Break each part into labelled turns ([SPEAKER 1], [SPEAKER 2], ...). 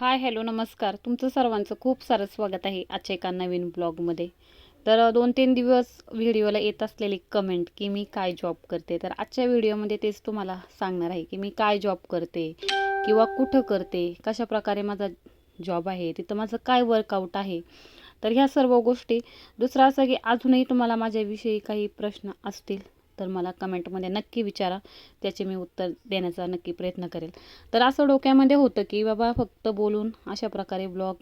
[SPEAKER 1] Hi hello नमस्कार. तुमचं सर्वांचं खूप सारं स्वागत आहे आजच्या एका नवीन ब्लॉगमध्ये. तर दोन तीन दिवस व्हिडिओला येत असलेली कमेंट की मी काय जॉब करते. तर आजच्या व्हिडिओमध्ये तेच तुम्हाला सांगणार आहे की मी काय जॉब करते किंवा कुठं करते कशा प्रकारे माझा जॉब आहे तिथं माझं काय वर्कआउट आहे. तर ह्या सर्व गोष्टी दुसरं असं की अजूनही तुम्हाला माझ्याविषयी काही प्रश्न असतील तर मला कमेंटमध्ये नक्की विचारा. त्याचे मी उत्तर देण्याचा नक्की प्रयत्न करेल. तर असं डोक्यामध्ये होतं की बाबा फक्त बोलून अशा प्रकारे ब्लॉग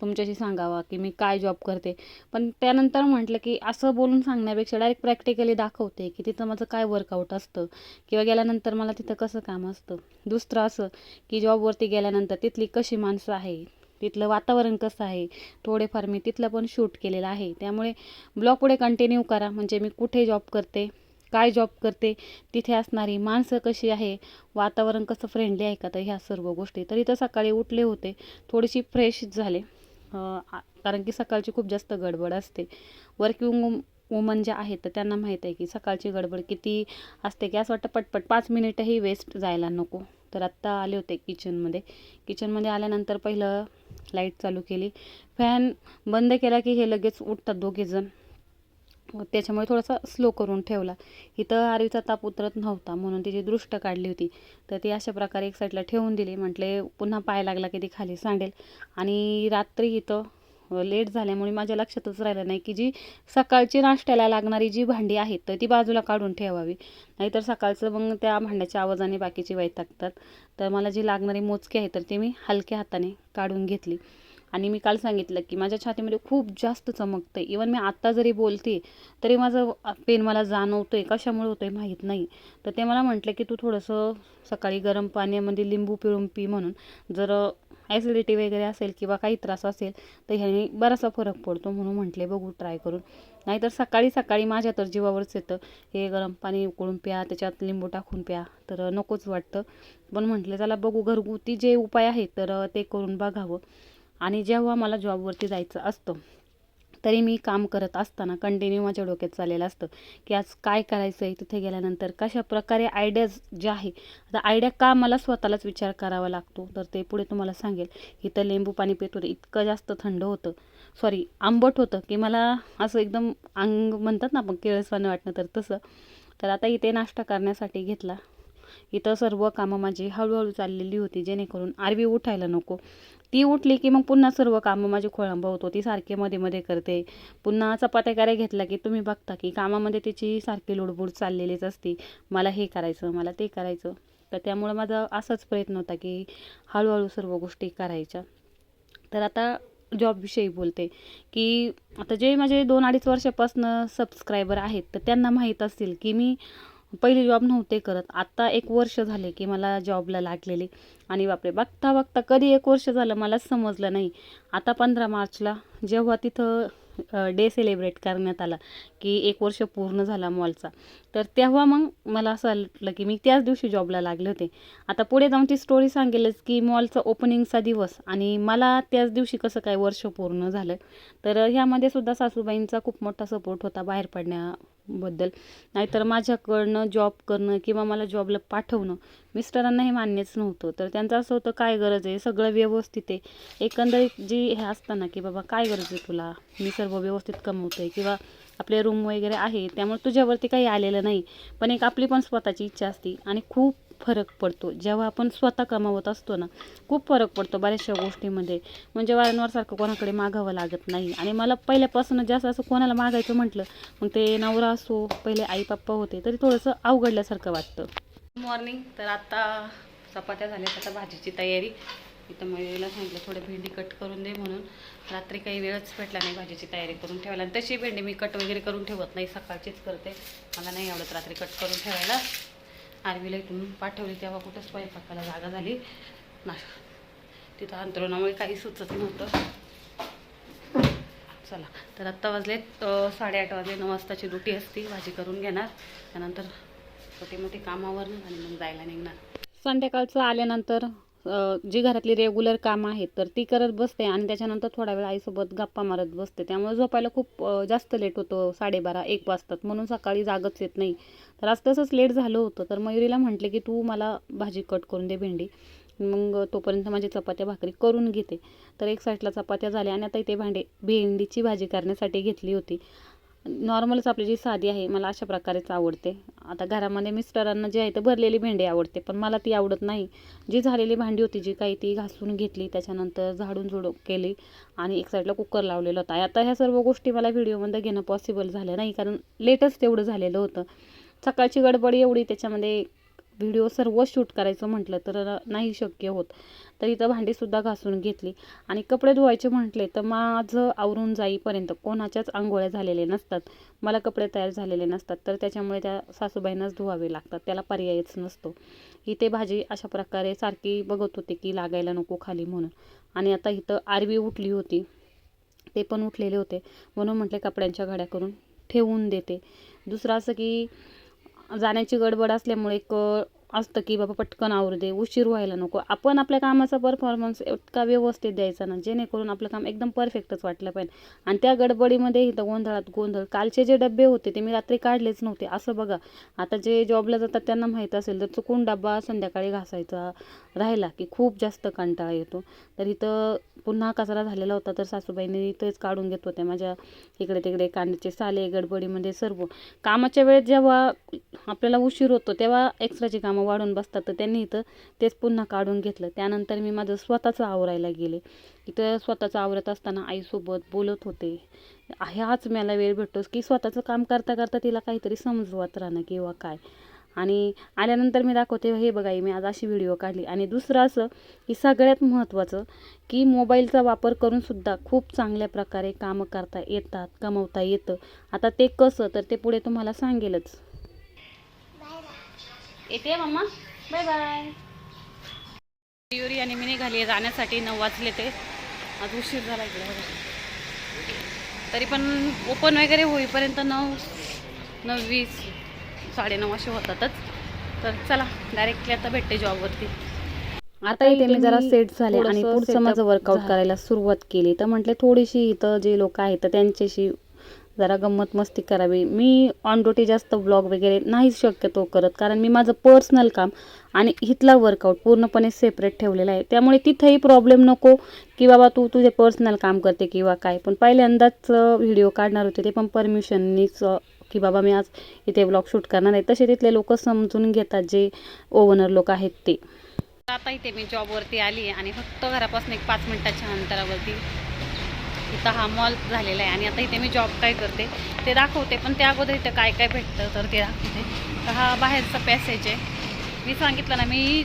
[SPEAKER 1] तुमच्याशी सांगावा की मी काय जॉब करते. पण त्यानंतर म्हटलं की असं बोलून सांगण्यापेक्षा डायरेक्ट प्रॅक्टिकली दाखवते की तिथं माझं काय वर्कआउट असतं किंवा गेल्यानंतर मला तिथं कसं काम असतं. दुसरं असं की जॉबवरती गेल्यानंतर तिथली कशी माणसं आहे तिथलं वातावरण कसं आहे थोडेफार मी तिथलं पण शूट केलेलं आहे. त्यामुळे ब्लॉग पुढे कंटिन्यू करा. म्हणजे मी कुठे जॉब करते काय जॉब करते तिथे असणारी माणसं कशी आहे वातावरण कसं फ्रेंडली आहे का तर ह्या सर्व गोष्टी. तर इथं सकाळी उठले होते थोडीशी फ्रेश झाले. कारण की सकाळची खूप जास्त गडबड असते. वर्किंग वुमन ज्या आहेत तर त्यांना माहीत आहे की सकाळची गडबड किती असते की असं वाटतं पटपट पाच मिनिटही वेस्ट जायला नको. तर आत्ता आले होते किचनमध्ये किचनमध्ये आल्यानंतर पहिलं लाइट चालू केली. फॅन बंद केला की हे लगेच उठतात दोघेजण. त्याच्यामुळे थोडासा स्लो करून ठेवला. इथं आरवीचा ताप उतरत नव्हता म्हणून तिची दृष्ट काढली होती तर ती अशा प्रकारे एक साईडला ठेवून दिली. म्हटले पुन्हा पाय लागला की ती खाली सांडेल. आणि रात्री इथं लेट झाल्यामुळे माझ्या लक्षातच राहिलं नाही की जी सकाळची नाश्त्याला लागणारी जी भांडी आहेत तर ती बाजूला काढून ठेवावी. नाहीतर सकाळचं मग त्या भांड्याच्या आवाजाने बाकीची वैतागतात तर मला जी लागणारी मोजकी आहे तर ती मी हलक्या हाताने काढून घेतली. आणि मी काल सांगितलं की माझ्या छातीमध्ये खूप जास्त चमकतं आहे इवन मी आत्ता जरी बोलते तरी माझं पेन मला जाणवतं आहे कशामुळे होतं आहे माहीत नाही. तर ते मला म्हटलं की तू थोडंसं सकाळी गरम पाण्यामध्ये लिंबू पिळून पी म्हणून. जर ॲसिडिटी वगैरे असेल किंवा काही त्रास असेल तर ह्याने बराचसा फरक पडतो म्हणून म्हटले बघू ट्राय करून. नाहीतर सकाळी सकाळी माझ्या तर जीवावरच येतं. हे गरम पाणी उकळून प्या त्याच्यात लिंबू टाकून प्या. तर नकोच वाटतं. पण म्हटले चला बघू घरगुती जे उपाय आहेत तर ते करून बघावं. आणि जेव्हा मला जॉबवरती जायचं असतं तरी मी काम करत असताना कंटिन्यू माझ्या डोक्यात चाललेलं असतं की आज काय करायचं आहे तिथे गेल्यानंतर कशा प्रकारे आयडियाज ज्या आहे आता आयडिया का मला स्वतःलाच विचार करावा लागतो? तर ते पुढे तुम्हाला सांगेल. इथं लिंबू पाणी पितो इतकं जास्त थंड होतं. सॉरी आंबट होतं की मला असं एकदम अंग म्हणतात ना आपण केळसवानं वाटणं तर तसं. तर आता इथे नाश्ता करण्यासाठी घेतला. इथं सर्व कामं माझी हळूहळू चाललेली होती जेणेकरून आरवी उठायला नको. ती उठली की मग पुन्हा सर्व कामं माझी खोळंबा होतो ती सारखे मध्ये मध्ये करते. पुन्हा चपात्या घेतला की तुम्ही बघता की कामामध्ये तिची सारखी लुडबुड चाललेलीच असती. मला हे करायचं मला ते करायचं. तर त्यामुळं माझा असाच प्रयत्न होता की हळूहळू सर्व गोष्टी करायच्या. तर आता जॉबविषयी बोलते की आता जे माझे दोन अडीच वर्षापासून सबस्क्रायबर आहेत तर त्यांना माहीत असतील की मी पहिले जॉब नव्हते करत. आत्ता एक वर्ष झाले की मला जॉबला लागलेले. आणि बापरे बघता बघता कधी एक वर्ष झालं मला समजलं नाही. आता पंधरा मार्चला जेव्हा तिथं डे सेलिब्रेट करण्यात आला की एक वर्ष पूर्ण झाला मॉलचा तर तेव्हा मग मला असं वाटलं की मी त्याच दिवशी जॉबला लागले होते. आता पुढे जाऊन ती स्टोरी सांगेलच की मॉलचा ओपनिंगचा दिवस आणि मला त्याच दिवशी कसं काय वर्ष पूर्ण झालं. तर ह्यामध्ये सुद्धा सासूबाईंचा खूप मोठा सपोर्ट होता बाहेर पडण्याबद्दल. नाहीतर माझ्याकडनं जॉब करणं किंवा मला जॉबला पाठवणं मिस्टरांना हे मान्यच नव्हतं. तर त्यांचं असं होतं काय गरज आहे? सगळं व्यवस्थित आहे. एकंदरीत जी हे असतं ना की बाबा काय गरज आहे तुला? मी सर्व व्यवस्थित कमवतो आहे किंवा आपले रूम वगैरे आहे त्यामुळे तुझ्यावरती काही आलेलं नाही. पण एक आपली पण स्वतःची इच्छा असते आणि खूप फरक पडतो. जेव्हा आपण स्वतः कमावत असतो ना खूप फरक पडतो बऱ्याचशा गोष्टीमध्ये. म्हणजे वारंवार सारखं कोणाकडे मागावं लागत नाही. आणि मला पहिल्यापासून जास्त असं कोणाला मागायचं म्हटलं मग ते नवरा असो पहिले आई पप्पा होते तरी थोडंसं अवघडल्यासारखं वाटतं. मॉर्निंग तर आता चपात्या झाल्यात आता भाजीची तयारी. इथं मयुरीला सांगितलं थोडं भेंडी कट करून दे म्हणून. रात्री काही वेळच भेटला नाही भाजीची तयारी करून ठेवायला. आणि तशी भेंडी मी कट वगैरे करून ठेवत नाही सकाळचीच करते. मला नाही आवडत रात्री कट करून ठेवायला. आरवीला इथून पाठवली तेव्हा कुठंच स्वयंपाकाला जागा झाली. ना तिथं अंतरुणामुळे काही सुचत नव्हतं. चला तर आत्ता वाजलेत साडेआठ वाजले. नऊ वाजताची ड्युटी असती भाजी करून घेणार. त्यानंतर छोटे मोठे कामावर आणि मग जायला निघणार. संध्याकाळचं आल्यानंतर जी घरातली रेग्युलर कामं आहेत तर ती करत बसते आणि त्याच्यानंतर थोडा वेळ आईसोबत गप्पा मारत बसते. त्यामुळे झोपायला खूप जास्त लेट होतो साडेबारा एक वाजतात. म्हणून सकाळी जागच येत नाही. तर आज तसंच लेट झालं होतं. तर मयुरीला म्हटले की तू मला भाजी कट करून दे भेंडी. मग तोपर्यंत माझी चपात्या भाकरी करून घेते. तर एक साईडला चपात्या झाल्या आणि आता इथे भांडे भेंडीची भाजी करण्यासाठी घेतली होती. नॉर्मलच आपली जी साधी आहे मला अशा प्रकारेच आवडते. आता घरामध्ये मिस्टरांना जे आहे ते भरलेली भेंडी आवडते पण मला ती आवडत नाही. जी झालेली भांडी होती जी काही ती घासून घेतली त्याच्यानंतर झाडून झुडून केली आणि एक साईडला कुकर लावलेला होता. आता ह्या सर्व गोष्टी मला व्हिडिओमध्ये घेणं पॉसिबल झालं नाही कारण लेटच तेवढं झालेलं होतं. सकाळची गडबड एवढी त्याच्यामध्ये व्हिडिओ सर्व शूट करायचं म्हटलं तर नाही शक्य होत. तर इथं भांडीसुद्धा घासून घेतली. आणि कपडे धुवायचे म्हटले तर माझं आवरून जाईपर्यंत कोणाच्याच आंघोळ्या झालेले नसतात. मला कपडे तयार झालेले नसतात. तर त्याच्यामुळे त्या सासूबाईंनाच धुवावे लागतात. त्याला पर्यायच नसतो. इथे भाजी अशा प्रकारे सारखी बघत होते की लागायला नको खाली म्हणून. आणि आता इथं आरवी उठली होती. ते पण उठलेले होते. म्हणून म्हटले कपड्यांच्या घड्या करून ठेवून देते. दुसरं असं की जाण्याची गडबड असल्यामुळे एक असतं की बाबा पटकन आवरू दे उशीर व्हायला नको. आपण आपल्या कामाचा परफॉर्मन्स इतका व्यवस्थित द्यायचा ना जेणेकरून आपलं काम एकदम परफेक्टच वाटलं पाहिजे. आणि त्या गडबडीमध्ये इथं गोंधळात गोंधळ कालचे जे डबे होते ते मी रात्री काढलेच नव्हते असं बघा. आता जे जॉबला जातात त्यांना माहीत असेल तर चुकून डबा संध्याकाळी घासायचा राहिला की खूप जास्त कंटाळा येतो. तर इथं पुन्हा कचरा झालेला होता तर सासूबाईंनी इथंच काढून घेत होत्या. माझ्या इकडे तिकडे कांद्याचे साले गडबडीमध्ये सर्व. कामाच्या वेळेत जेव्हा आपल्याला उशीर होतो तेव्हा एक्स्ट्राची कामं वाढून बसतात. तर त्यांनी इथं तेच पुन्हा काढून घेतलं. त्यानंतर मी माझं स्वतःचं आवरायला गेले. इथं स्वतःचं आवरत असताना आईसोबत बोलत होते. ह्याच मला वेळ भेटतोच की स्वतःचं काम करता करता तिला काहीतरी समजवत राहणं किंवा काय. आणि आल्यानंतर मी दाखवते हे बघाई मी आज अशी व्हिडिओ काढली. आणि दुसरं असं की सगळ्यात महत्त्वाचं की मोबाईलचा वापर करूनसुद्धा खूप चांगल्या प्रकारे कामं करता येतात कमवता येतं. आता ते कसं तर ते पुढे तुम्हाला सांगेलच. येते मम्मा? बाय बाय युरी आणि मी निघाली जाण्यासाठी नऊ वाजले ते. आज उशीर झाला इकडे तरी पण ओपन वगैरे होईपर्यंत नऊ नऊ वीस. साडेनऊ असे होतातच. तर चला डायरेक्टली आता भेटते जॉबवरती आता इथे मी जरा सेट झाले आणि पुढचं माझं वर्कआउट करायला सुरुवात केली. तर म्हटले थोडीशी इथं जे लोक आहेत तर त्यांच्याशी जरा गंमत मस्ती करावी. मी ऑन ड्युटी जास्त ब्लॉग वगैरे नाही शक्यतो करत कारण मी माझं पर्सनल काम आणि इथला वर्कआउट पूर्णपणे सेपरेट ठेवलेला आहे. त्यामुळे तिथेही प्रॉब्लेम नको की बाबा तू तुझे पर्सनल काम करते किंवा काय. पण पहिल्यांदाच व्हिडिओ काढणार होते ते पण परमिशननीच की बाबा मी आज इथे ब्लॉग शूट करणार आहे. तसे तिथले लोक समजून घेतात जे ओवनर लोक आहेत ते. आता इथे मी जॉबवरती आली आहे आणि फक्त घरापासून एक पाच मिनटाच्या अंतरावरती इथं हा मॉल झालेला आहे. आणि आता इथे मी जॉब काय करते ते दाखवते पण त्या अगोदर इथं काय काय भेटतं तर ते दाखवते. तर हा बाहेरचा पॅसेज आहे. मी सांगितलं ना मी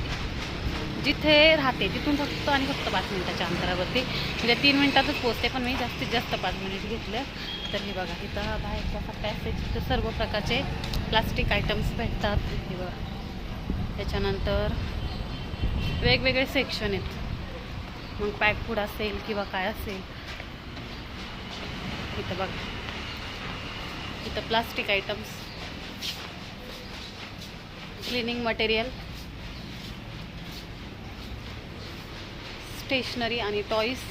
[SPEAKER 1] जिथे राहते तिथून फक्त आणि फक्त पाच मिनिटाच्या अंतरावरती. म्हणजे तीन मिनिटातच पोचते पण मी जास्तीत जास्त पाच मिनिट घेतलं. तर हे बघा इथं हा बाहेरचा हा असते तिथं सर्व प्रकारचे प्लास्टिक आयटम्स भेटतात. हे बघा. त्याच्यानंतर वेगवेगळे सेक्शन आहेत. मग पॅक फूड असेल किंवा काय असेल. इथं बघा. इथं plastic items cleaning material stationery आणि टॉईस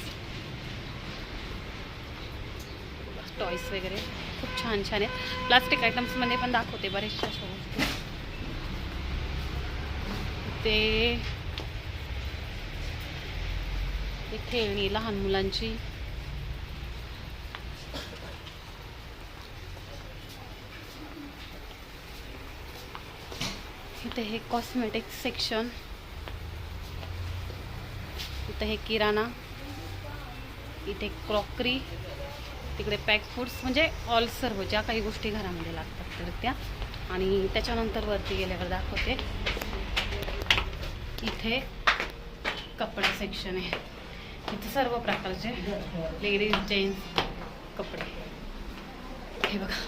[SPEAKER 1] टॉईस वगैरे. खूप छान छान आहेत. प्लास्टिक आयटम्समध्ये पण दाखवते बरेचशा अशा गोष्टी ते खेळणी लहान मुलांची. इथे हे कॉस्मेटिक सेक्शन इथं हे किराणा इथे क्रॉकरी तिकडे पॅक फूड्स म्हणजे ऑल सर्व हो, ज्या काही गोष्टी घरामध्ये लागतात तर त्या. आणि त्याच्यानंतर वरती गेल्यावर दाखवते. इथे कपडा सेक्शन आहे. इथे सर्व प्रकारचे लेडीज जेंट्स कपडे. हे बघा.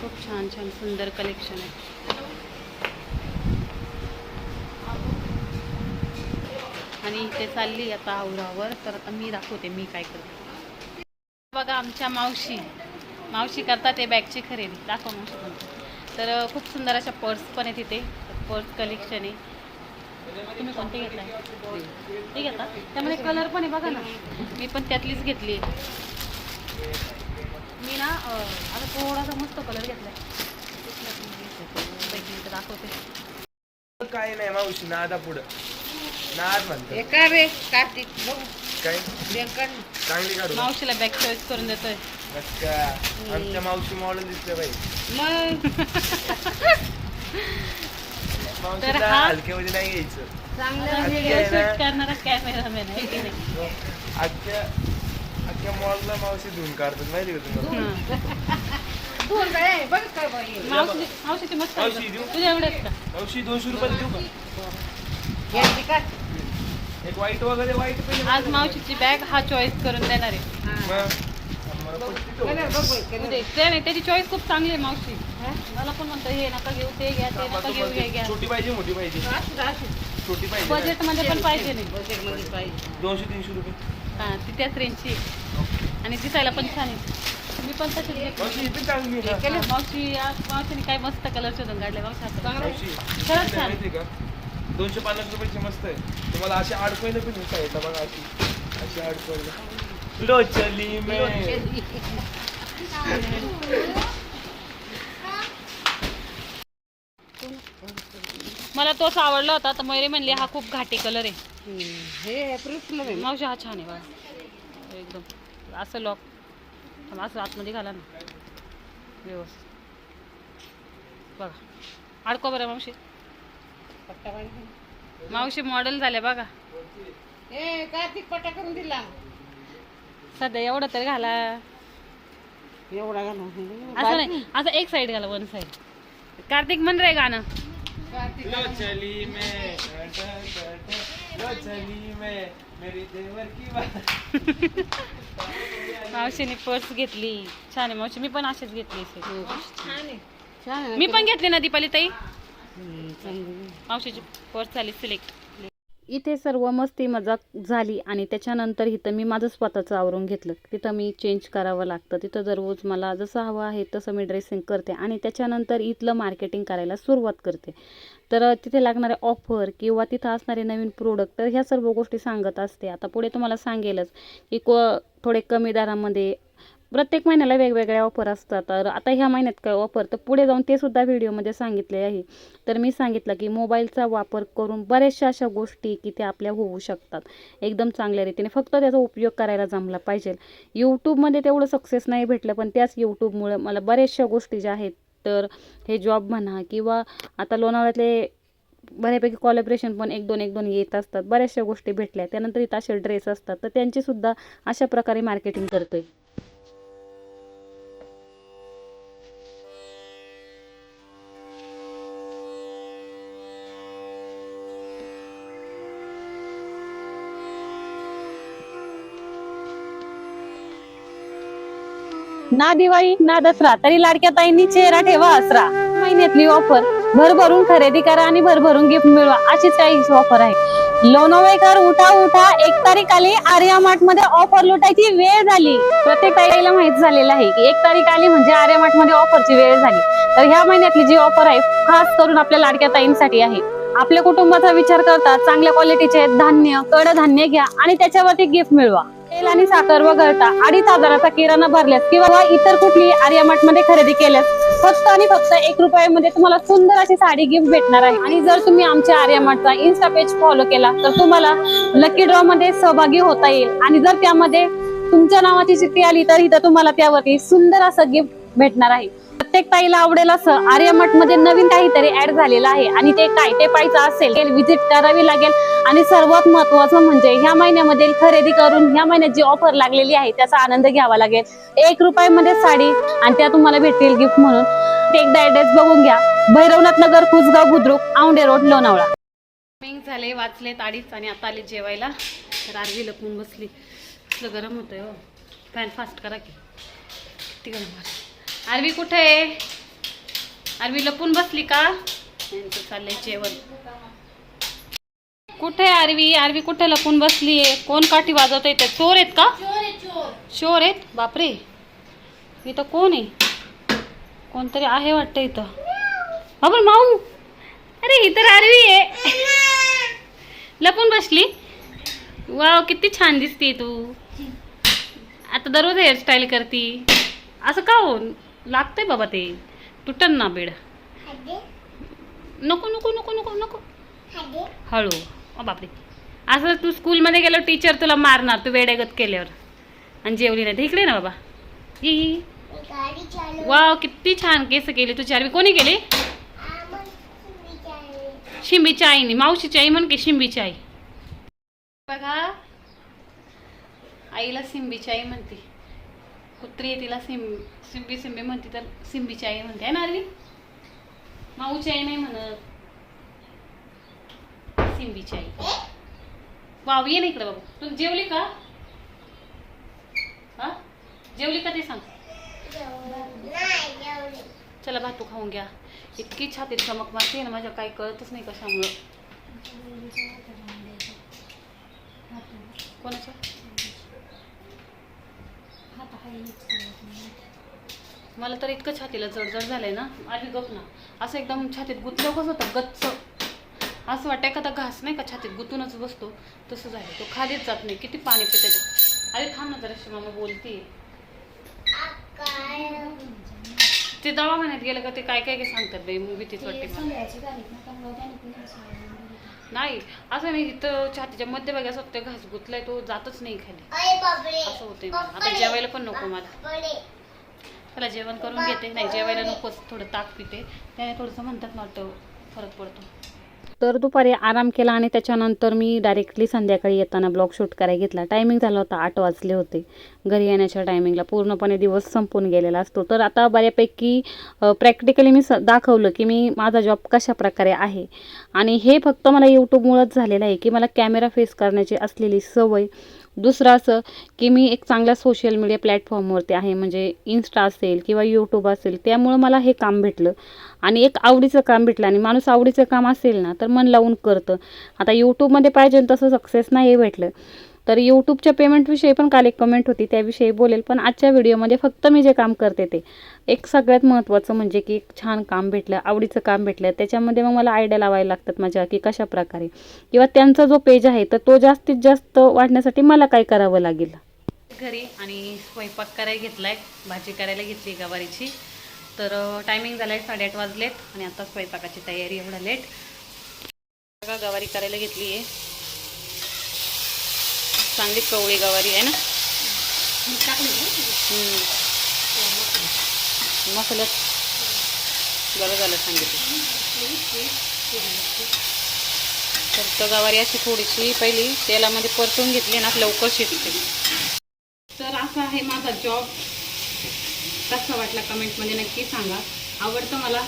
[SPEAKER 1] खूप छान छान सुंदर कलेक्शन आहे. आणि इथे चालली आता आवरावर. तर आता मी दाखवते मी काय करते. बघा आमच्या मावशी. मावशी करतात ते बॅगची खरेदी. दाखव मावशी पण. तर खूप सुंदर अशा पर्स पण आहे तिथे पर्स कलेक्शन आहे. तुम्ही कोणते घेतलाय ते घेता? त्यामध्ये कलर पण आहे बघा ना. मी पण त्यातलीच घेतली मी ना आता थोडासा मस्त कलर घेतलाय. दाखवते.
[SPEAKER 2] काय नाही मावशी नादा पुढं. नाद म्हणतो.
[SPEAKER 3] काय रे कार्तिक बघू.
[SPEAKER 2] काय?
[SPEAKER 3] व्यंकट
[SPEAKER 2] चांगली काढू.
[SPEAKER 1] मावशीला बॅग चॉईस करून देतोय.
[SPEAKER 2] आमच्या मावशी मॉडेल दिसते बाई.
[SPEAKER 3] मग.
[SPEAKER 2] मावशीला
[SPEAKER 1] हा-
[SPEAKER 2] हलक्यामध्ये नाही घ्यायचं.
[SPEAKER 3] चांगलं हे
[SPEAKER 2] आहे. ना,
[SPEAKER 1] शूट करणारा कॅमेरामॅन आहे. की नाही
[SPEAKER 2] आजच्या आजच्या मॉलला मावशी धुवून काढतात माहिती का तुम्हाला?
[SPEAKER 3] दोन काय बघ काय बाई.
[SPEAKER 1] मावशी मावशीची मस्त आहे.
[SPEAKER 2] मावशी
[SPEAKER 1] का?
[SPEAKER 2] देऊ?
[SPEAKER 1] तुझ्या एवढेच का?
[SPEAKER 2] मावशी दोनशे रुपयाला देऊ का? एक वाईट वगैरे वाईट पण
[SPEAKER 1] आज मावशीची बॅग हा चॉईस करून देणार आहे
[SPEAKER 3] हा.
[SPEAKER 1] उद्या. ते नाही त्याची चॉईस खूप चांगली आहे मावशी
[SPEAKER 3] हा?
[SPEAKER 1] मला पण म्हणतो हे नका घेऊ ते घ्या ते नका घेऊ हे घ्या
[SPEAKER 2] छोटी पाहिजे मोठी पाहिजे. छोटी?
[SPEAKER 1] बजेटमध्ये पण पाहिजे नाही
[SPEAKER 3] बजेटमध्ये पाहिजे
[SPEAKER 2] दोनशे तीनशे रुपये
[SPEAKER 1] हा ती त्याच रेंजची आहे. आणि दिसायला पण छान आहे मी पण तशीच घेतली
[SPEAKER 2] मावशी ही पण चांगली आहे ना.
[SPEAKER 1] हा, मावशी आज मावशीने काय मस्त कलर शोधून काढले मावशी हातात. खरंच छान.
[SPEAKER 2] माहिती का दोनशे पन्नास रुपयाची मस्त आहे. तुम्हाला अशी आडकोयला पण घेता येतं बघा अशी. अशी आडकोयला लो चली मैं.
[SPEAKER 1] मला तोच आवडला होता तर मयुरी म्हणली हा खूप घाटी कलर आहे.
[SPEAKER 3] हम्म. हे आहे?
[SPEAKER 1] मावशी हा छान आहे बघा. एकदम. असं लॉक असं आतमध्ये घाला ना. व्यवस्थित. बघा. अडको बरं मावशी. मावशी मॉडेल झाले बघा.
[SPEAKER 3] ए कार्तिक पट्टा करून दिला.
[SPEAKER 1] सध्या एवढं तर घाला.
[SPEAKER 3] एवढा घालून
[SPEAKER 1] असं नाही असं एक साईड घाला वन साईड कार्तिक म्हण रे गाणं.
[SPEAKER 3] कार्तिक.
[SPEAKER 2] लो चली मैं लो चली मैं मेरी देवर की बात.
[SPEAKER 1] मावशीने पर्स घेतली. छान आहे मावशी मी पण अशीच घेतली असेल.
[SPEAKER 3] छान आहे छान आहे.
[SPEAKER 1] मी पण घेतली ना दीपाली ताई. मावशीची पर्स झाली सिलेक्ट इथे सर्व मस्ती मजाक झाली आणि त्याच्यानंतर इथं मी माझं स्वतःचं आवरून घेतलं. तिथं मी चेंज करावं लागतं. तिथं दररोज मला जसं हवं आहे तसं मी ड्रेसिंग करते आणि त्याच्यानंतर इथलं मार्केटिंग करायला सुरुवात करते. तर तिथे लागणारे ऑफर किंवा तिथं असणारे नवीन प्रोडक्ट तर ह्या सर्व गोष्टी सांगत असते. आता पुढे तुम्हाला सांगेलच की को थोडे कमी दरामध्ये प्रत्येक महिन्याला वेगवेगळ्या ऑफर असतात. तर आता ह्या महिन्यात काय ऑफर तर पुढे जाऊन ते सुद्धा व्हिडिओमध्ये सांगितले आहे. तर मी सांगितलं की मोबाईलचा वापर करून बऱ्याचशा अशा गोष्टी की त्या आपल्या होऊ शकतात. एकदम चांगल्या रीतीने. फक्त त्याचा उपयोग करायला जमला पाहिजे. यूट्यूबमध्ये तेवढं सक्सेस नाही भेटलं पण त्याच यूट्यूबमुळे मला बऱ्याचशा गोष्टी ज्या आहेत तर हे जॉब म्हणा किंवा आता लोणावळ्यातले बऱ्यापैकी कॉलॅबरेशन पण एक दोन एक दोन येत असतात. बऱ्याचशा गोष्टी भेटल्या. त्यानंतर इथं असे ड्रेस असतात. तर त्यांचीसुद्धा अशा प्रकारे मार्केटिंग करतोय.
[SPEAKER 4] ना दिवाळी ना दसरा तरी लाडक्या ताईंनी चेहरा ठेवा असरा. महिन्यातली ऑफर भरभरून खरेदी करा आणि भरभरून गिफ्ट मिळवा. अशीच काही ऑफर आहे. लोणावळेकर उठा उठा. एक तारीख आली. आर्या मार्टमध्ये ऑफर लुटायची वेळ झाली. प्रत्येक ताईला माहीत झालेलं आहे की एक तारीख आली म्हणजे आर्या मार्टमध्ये ऑफरची वेळ झाली. तर ह्या महिन्यातली जी ऑफर आहे खास करून आपल्या लाडक्या ताईंसाठी आहे. आपल्या कुटुंबाचा विचार करता चांगल्या क्वालिटीचे धान्य कडधान्य घ्या आणि त्याच्यावरती गिफ्ट मिळवा. तेल आणि साखर वगळता अडीच हजाराचा किराणा भरल्यास किंवा इतर कुठली आर्यामार्टमध्ये खरेदी केल्यास फक्त आणि फक्त एक रुपयामध्ये तुम्हाला सुंदर अशी साडी गिफ्ट भेटणार आहे. आणि जर तुम्ही आमच्या आर्यामार्टचा इन्स्टा पेज फॉलो केला तर तुम्हाला लकी ड्रॉ मध्ये सहभागी होता येईल. आणि जर त्यामध्ये तुमच्या नावाची चिठ्ठी आली तर इथं तुम्हाला त्यावरती सुंदर असं गिफ्ट भेटणार आहे. प्रत्येक ताईला आवडेल असं आर्यमठमध्ये नवीन काहीतरी ऍड झालेलं आहे. आणि ते काय? ते पाहायचं असेल विजिट करावी लागेल. आणि सर्वात महत्वाचं म्हणजे ह्या महिन्यामध्ये खरेदी करून ह्या महिन्यात जी ऑफर लागलेली आहे त्याचा आनंद घ्यावा लागेल. एक रुपयामध्ये साडी आणि त्या तुम्हाला भेटतील गिफ्ट म्हणून. ते एकदा ऍड्रेस बघून घ्या. भैरवनाथ नगर कुसगाव बुद्रुक औंडे रोड लोणावळा.
[SPEAKER 1] झाले वाचले अडीच आणि आता आले जेवायला. तर आरवी लपून बसली. गरम होतंय हो. फॅन फास्ट करा की. किती गरम आरवी कुठे आहे? आरवी लपून बसली का? यांचं चाललंय जेवण. कुठे आहे आरवी? आरवी कुठे लपून बसली आहे? कोण काठी वाजवत आहे चोर आहेत का? चोर आहेत बापरे. इथं कोण आहे? कोणतरी आहे वाटतं इथं. बाबर माऊ. अरे ही तर आरवी आहे. लपून बसली? वाव किती छान दिसते तू. आता दररोज हेअरस्टाईल करती. असं का हो लागतंय बाबा ते. तुटन ना बेड. नको नको नको नको नको. हळू. ओ बापरे. असं तू स्कूलमध्ये गेलो टीचर तुला मारणार तू वेडेगत केल्यावर. आणि जेवली नाही. तर इकडे ना बाबा. ही ही. वाव किती छान केस केली तुझी आरवी कोणी केली? शिंबीची आईने मावशीची आई म्हण की शिंबीची आई बघा. आईला सिंबीची आई म्हणते. कुत्री आहे तिला सिंब सिंबी सिंबी म्हणते तर सिंबीची आई म्हणते आहे ना आरवी? माऊची आई नाही म्हणत. सिंबीची आई. वाव ये ना इकडे बाबू तू जेवली का? हा? जेवली का ते सांग. चला भातू खाऊन घ्या. इतकी छातीत चमक मारते ना माझ्या काही कळतच नाही कशामुळं. कोणाचं? मला तर इतकं छातीला जडजड झालंय ना. आधी गप ना. असं एकदम छातीत गुतलं कसं होतं गच्च. असं वाटतं एखादा घास नाही का छातीत गुतूनच बसतो. तसं झालं तो खालीच जात नाही. किती पाणी पिते अरे थांब ना जरा मामा बोलते ते दवाखान्यात गेलं का ते काय काय काय सांगतात बाई मूवी तीच वाटते नाही असं नाही इथं छातीच्या मध्यभागी असं ते घास गुतलाय तो जातच नाही खाली. असं मला. आता जेवायला पण नको मला. त्याला जेवण करून घेते. नाही जेवायला नकोच थोडं ताक पिते. त्याने थोडंसं म्हणतात ना वाटतं फरक पडतो. तर दुपारी आराम केला आणि त्याच्यानंतर मी डायरेक्टली संध्याकाळी येताना ब्लॉग शूट करायला घेतला. टायमिंग झाला होता आठ वाजले होते. घरी येण्याच्या टायमिंगला पूर्णपणे दिवस संपून गेलेला असतो. तर आता बऱ्यापैकी प्रॅक्टिकली मी स दाखवलं की मी माझा जॉब कशा प्रकारे आहे. आणि हे फक्त मला यूट्यूबमुळंच झालेलं आहे की मला कॅमेरा फेस करण्याची असलेली सवय. दुसरं असं की मी एक चांगल्या सोशल मीडिया प्लॅटफॉर्मवरती आहे. म्हणजे इन्स्टा असेल किंवा यूट्यूब असेल त्यामुळं मला हे काम भेटलं. आणि एक आवडीचं काम भेटलं आणि माणूस आवडीचं काम असेल ना तर मन लावून करतं. आता यूट्यूबमध्ये पाहिजे तसं सक्सेस नाही भेटलं. तर यूट्यूबच्या पेमेंटविषयी पण काल एक कमेंट होती त्याविषयी बोलेल. पण आजच्या व्हिडिओमध्ये फक्त मी जे काम करते ते. एक सगळ्यात महत्त्वाचं म्हणजे की एक छान काम भेटलं आवडीचं काम भेटलं. त्याच्यामध्ये मग मला आयडिया लावायला लागतात माझ्या की कशा प्रकारे. किंवा त्यांचा जो पेज आहे तर तो जास्तीत जास्त वाढण्यासाठी मला काय करावं लागेल? घरी आणि स्वयंपाक करायला घेतलाय भाजी करायला घेतली गवारीची. तर टायमिंग झालाय साडेआठ वाजलेत आणि आता स्वयंपाकाची तयारी एवढा लेट. बघा गवारी करायला घेतली आहे. चांगली कवळी गवारी आहे ना? हम्म. मसाल्यात बरं झालं सांगितलं. तर तो गवारी अशी थोडीशी पहिली तेलामध्ये परतून घेतली ना लवकर शिजते. तर असा आहे माझा जॉब कसा वाटला कमेंटमध्ये नक्की सांगा. आवडतं मला.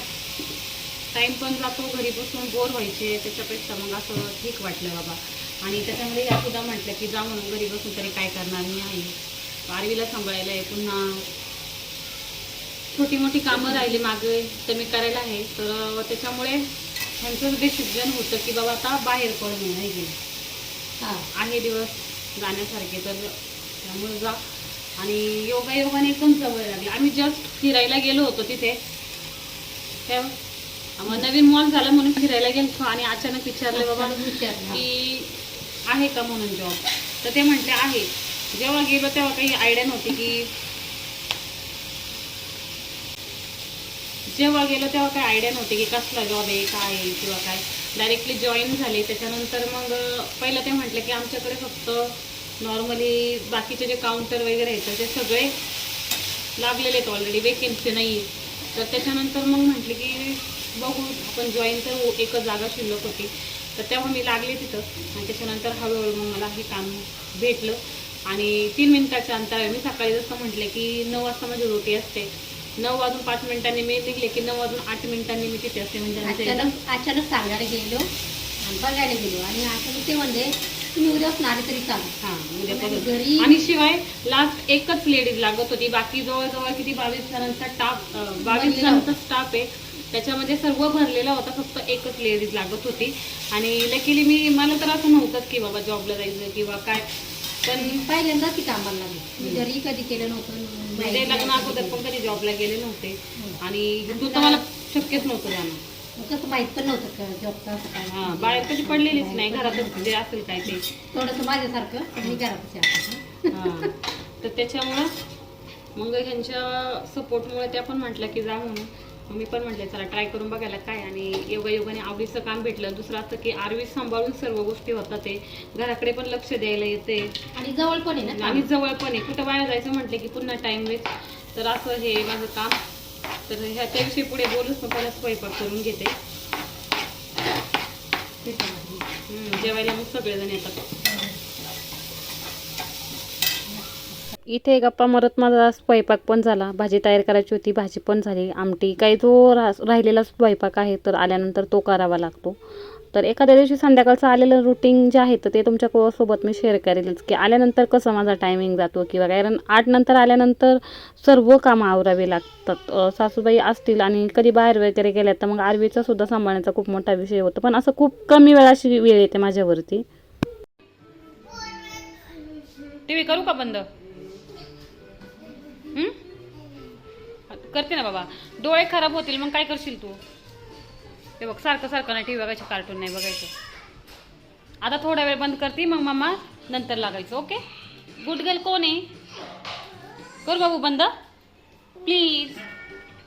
[SPEAKER 1] टाईम पण जातो घरी बसून बोर व्हायचे त्याच्यापेक्षा मग असं ठीक वाटलं बाबा. आणि त्याच्यामध्ये या सुद्धा म्हटलं की जा म्हणून घरी बसून तरी काय करणार मी आहे. आरवीला सांभाळायला आहे पुन्हा छोटी मोठी कामं राहिली मागे तर मी करायला आहे. तर त्याच्यामुळे ह्यांचं डिसिजन होतं की बाबा आता बाहेर पडणं नाही गेलं आहे दिवस जाण्यासारखे तर त्यामुळे जा. आणि योगा योगाने एकदम जवळ लागली. आम्ही जस्ट फिरायला गेलो होतो तिथे. मग नवीन मॉल झाला म्हणून फिरायला गेलो आणि अचानक विचारले बाबा की आहे का म्हणून जॉब तर ते म्हटले आहे. जेव्हा गेलो तेव्हा काही आयडिया नव्हती की जेव्हा गेलो तेव्हा काही आयडिया नव्हती की कसला जॉब आहे काय आहे किंवा काय. डायरेक्टली जॉईन झाले. त्याच्यानंतर मग पहिलं ते म्हटलं की आमच्याकडे फक्त नॉर्मली बाकीचे जे काउंटर वगैरे आहेत ते सगळे लागलेले आहेत ऑलरेडी वेकेन्सी नाही तर त्याच्यानंतर मग म्हटले की बघू आपण जॉईन तर होऊ. एकच जागा शिल्लक होती. तर तेव्हा मी लागले तिथं. आणि त्याच्यानंतर हळूहळू मग मला हे काम भेटलं. आणि तीन मिनिटाच्या अंतरावर मी सकाळी जसं म्हटले की नऊ वाजता माझी रोटी असते. नऊ वाजून पाच मिनिटांनी मी निघले की नऊ वाजून आठ मिनिटांनी मी तिथे असते. म्हणजे
[SPEAKER 3] अचानक अचानक सांगायला गेलो आणि बघायला गेलो. आणि अचानक ते म्हणले तुम्ही उद्या आले तरी चालेल.
[SPEAKER 1] हा.
[SPEAKER 3] आणि
[SPEAKER 1] शिवाय लास्ट एकच लेडीज लागत होती. बाकी जवळजवळ किती बावीस जणांचा स्टाफ बावीस जणांचा स्टाफ आहे. त्याच्यामध्ये सर्व भरलेला होता. फक्त एकच लेडीज लागत होती. आणि लकीली मी मला तर असं नव्हतंच की बाबा जॉबला जायचं किंवा काय. पण
[SPEAKER 3] पहिल्यांदा ती कामाला लागली. मी घरी कधी केलं नव्हतं
[SPEAKER 1] म्हणजे लग्न अगोदर पण कधी जॉबला गेले नव्हते. आणि तू तर मला शक्यच नव्हतं जाणं.
[SPEAKER 3] कसं माहीत पण नव्हतं का जॉबचं असं काय
[SPEAKER 1] हा बाहेर कधी पडलेलीच नाही घरातच जे असेल काय ते.
[SPEAKER 3] थोडंसं माझ्यासारखं पण मी घरातच आहे आता.
[SPEAKER 1] हा. तर त्याच्यामुळं मग ह्यांच्या सपोर्टमुळे त्या पण म्हटल्या की जा म्हणून. मग मी पण म्हटले चला ट्राय करून बघायला काय आणि योगा योगाने आवडीचं काम भेटलं. दुसरं असं की आरवी सांभाळून सर्व गोष्टी होतात ते. घराकडे पण लक्ष द्यायला येते.
[SPEAKER 3] आणि जवळ पण आहे ना
[SPEAKER 1] आणि जवळ पण आहे. कुठं बाहेर जायचं म्हटलं की पुन्हा टाइम वेस्ट तर असं हे माझं काम. तर ह्याच्याविषयी पुढे बोलूच मग पहिला स्वयंपाक करून घेते. जेवायला मग सगळेजण येतात. इथे गप्पा मरत माझा स्वयंपाक पण झाला. भाजी तयार करायची होती भाजी पण झाली. आमटी काही जो रा राहिलेला स्वयंपाक आहे तर आल्यानंतर तो करावा लागतो. तर एखाद्या दिवशी संध्याकाळचं आलेलं रुटीन जे आहे तर ते तुमच्यासोबत मी शेअर करेलच. की आल्यानंतर कसं माझा टायमिंग जातो किंवा कारण आठ नंतर आल्यानंतर सर्व कामं आवरावे लागतात. सासूबाई असतील आणि कधी बाहेर वगैरे गेल्या तर मग आरवीचा सुद्धा सांभाळण्याचा खूप मोठा विषय होतो. पण असं खूप कमी वेळाशी वेळ येते माझ्यावरती. टी व्ही करू का बंद? करते ना बाबा. डोळे खराब होतील मग काय करशील तू? ते बघ सारखं सारखं नाही टी व्ही बघायचं कार्टून नाही बघायचं. आता थोडा वेळ बंद करते मग मामा नंतर लागायचं ओके? गुड गर्ल कोण आहे? कर बाबू बंद. प्लीज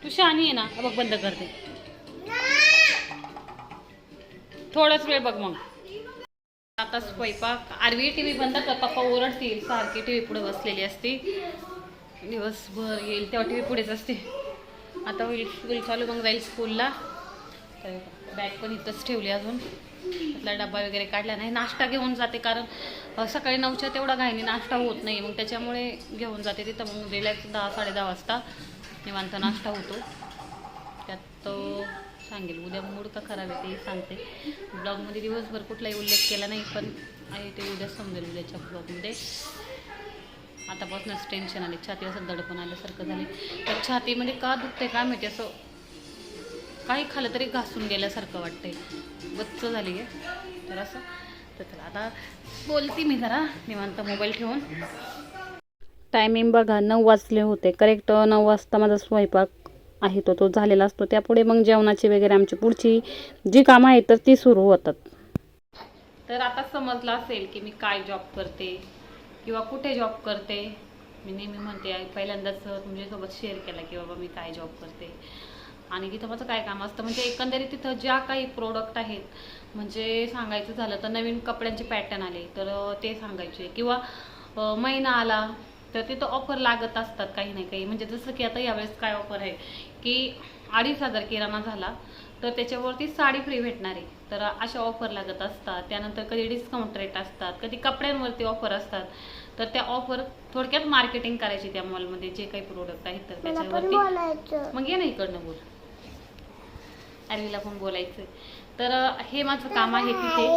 [SPEAKER 1] तू शहाणी आहे ना बघ बंद करते. थोडाच वेळ बघ मग. आता स्वयंपाक आरवी टी व्ही बंद कर पप्पा ओरडतील सारखी टी व्ही पुढे बसलेली असते. दिवसभर येईल तेव्हा टी व्ही पुढेच असते. आता होईल स्कूल चालू मग जाईल स्कूलला तर बॅग पण इथंच ठेवली अजून. त्यातला डबा वगैरे काढला नाही. नाश्ता घेऊन जाते कारण सकाळी नऊच्या तेवढा घाईने नाश्ता होत नाही. मग त्याच्यामुळे घेऊन जाते तिथं. मग रिलॅक्स दहा साडे दहा वाजता निवांत नाश्ता होतो. त्यात तो सांगेल. उद्या मूड का खराब आहे ते सांगते. ब्लॉगमध्ये दिवसभर कुठलाही उल्लेख केला नाही पण आहे ते उद्या समजेल उद्याच्या ब्लॉगमध्ये. आतापासूनच टेन्शन आले. छाती असं दडपण आल्यासारखं झाले. तर छातीमध्ये का दुखते काय माहिती? असं काही खाल्लं तरी घासून गेल्यासारखं वाटतंय. गच्च झाली आहे तर असं. तर चला आता बोलते मी जरा निवांत मोबाईल ठेवून. टायमिंग बघा नऊ वाजले होते. करेक्ट नऊ वाजता माझा स्वयंपाक आहे तो तो झालेला असतो. त्यापुढे मग जेवणाची वगैरे आमची पुढची जी कामं आहेत तर ती सुरू होतात. तर आता समजलं असेल की मी काय जॉब करते किंवा कुठे जॉब करते. मी नेहमी म्हणते पहिल्यांदाच तुमच्यासोबत शेअर केला की बाबा मी काय जॉब करते. आणि माझं काय काम असतं? म्हणजे एकंदरीत तिथं ज्या काही प्रोडक्ट आहेत म्हणजे सांगायचं झालं तर नवीन कपड्यांचे पॅटर्न आले तर ते सांगायचे. किंवा महिना आला तर तिथं ऑफर लागत असतात काही नाही काही. म्हणजे जसं की आता यावेळेस काय ऑफर आहे की अडीच हजार किराणा झाला तर त्याच्यावरती साडी फ्री भेटणार आहे. तर अशा ऑफर लागत असतात. त्यानंतर कधी डिस्काउंट रेट असतात कधी कपड्यांवरती ऑफर असतात. तर त्या ऑफर थोडक्यात मार्केटिंग करायची त्या मॉलमध्ये जे काही प्रोडक्ट आहेत तर त्याच्यावरती. मग ये ना इकडनं बोल. अरवीला पण बोलायचं. तर हे माझं काम आहे तिथे.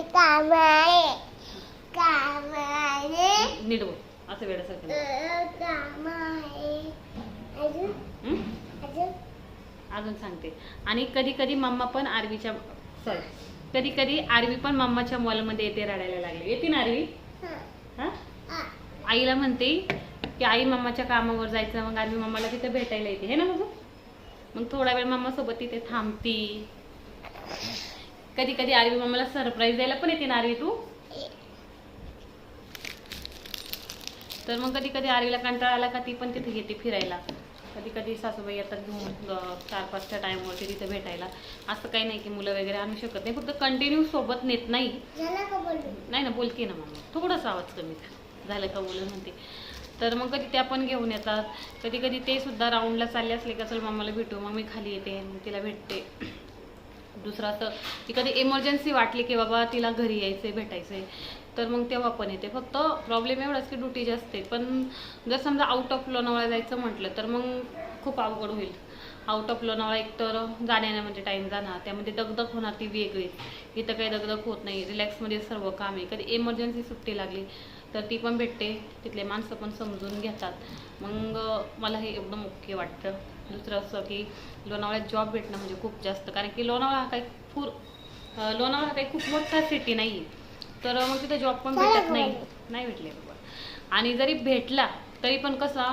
[SPEAKER 1] नीट बोल. असं वेळासारखं? अजून? सांगते. आणि कधी कधी मम्मा पण आरवीच्या सॉरी कधी कधी आरवी पण मम्माच्या मॉलमध्ये येते रडायला लागले. येते ना आरवी? हा. आईला म्हणते की आई मम्माच्या कामावर जायचं. मग आरवी मम्माला तिथे भेटायला येते. हे ना बघू मग थोडा वेळ मम्मा सोबत तिथे थांबती. कधी कधी आरवी मम्माला सरप्राईज द्यायला पण येते ना आरवी तू? तर मग कधी कधी आरवीला कंटाळा आला का ती पण तिथे घेते फिरायला. कधी कधी सासूबाई येतात घेऊन चार पाचच्या टाईमवरती तिथे भेटायला. असं काही नाही की मुलं वगैरे आणू शकत नाही. फक्त कंटिन्यू सोबत नेत नाही. नाही ना बोलते ना मम्मा थोडासा आवाज कमी. झालं का बोलून म्हणते. तर मग कधी त्या पण घेऊन येतात. कधी कधी ते सुद्धा राऊंडला चालले असले का चल मम्माला भेटू मग मी खाली येते मग तिला भेटते. दुसरं असं ती कधी इमर्जन्सी वाटली की बाबा तिला घरी यायचंय भेटायचंय. तर मग तेव्हा पण येते. फक्त प्रॉब्लेम एवढाच की ड्युटी जास्त आहे. पण जर समजा आउट ऑफ लोणावळा जायचं म्हटलं तर मग खूप अवघड होईल. आउट ऑफ लोणावळा एकतर जाण्यामध्ये टाईम जाणार. त्यामध्ये दगदग होणार ती वेगळीच इथं काही दगदग होत नाही. रिलॅक्समध्ये सर्व काम आहे. कधी इमर्जन्सी सुट्टी लागली तर ती पण भेटते. तिथले माणसं पण समजून घेतात. मग मला हे एवढं मुख्य वाटतं. दुसरं असं की लोणावळ्यात जॉब भेटणं म्हणजे खूप जास्त. कारण की लोणावळा हा काही फूर लोणावळा हा काही खूप मोठा सिटी नाही आहे तर मग तिथे जॉब पण भेटत नाही. नाही भेटले बाबा. आणि जरी भेटला तरी पण कसा?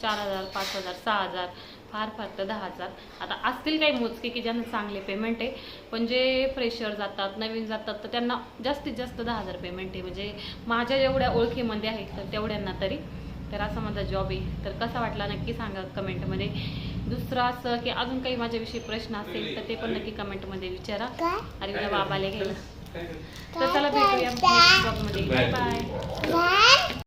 [SPEAKER 1] चार हजार पाच हजार सहा हजार. फार फार तर दहा हजार. आता असतील काही मोजके की ज्यांना चांगले पेमेंट आहे पण जे फ्रेशर जातात नवीन जातात तर त्यांना जास्तीत जास्त दहा हजार पेमेंट आहे. म्हणजे माझ्या जेवढ्या ओळखीमध्ये आहेत तर तेवढ्यांना तरी. तर असा माझा जॉब आहे. तर कसा वाटला नक्की सांगा कमेंटमध्ये दुसरं असं की अजून काही माझ्याविषयी प्रश्न असेल तर ते पण नक्की कमेंटमध्ये विचारा. अरे मला बाबाला घ्यायला तर चला भेटूया बाय
[SPEAKER 5] बाय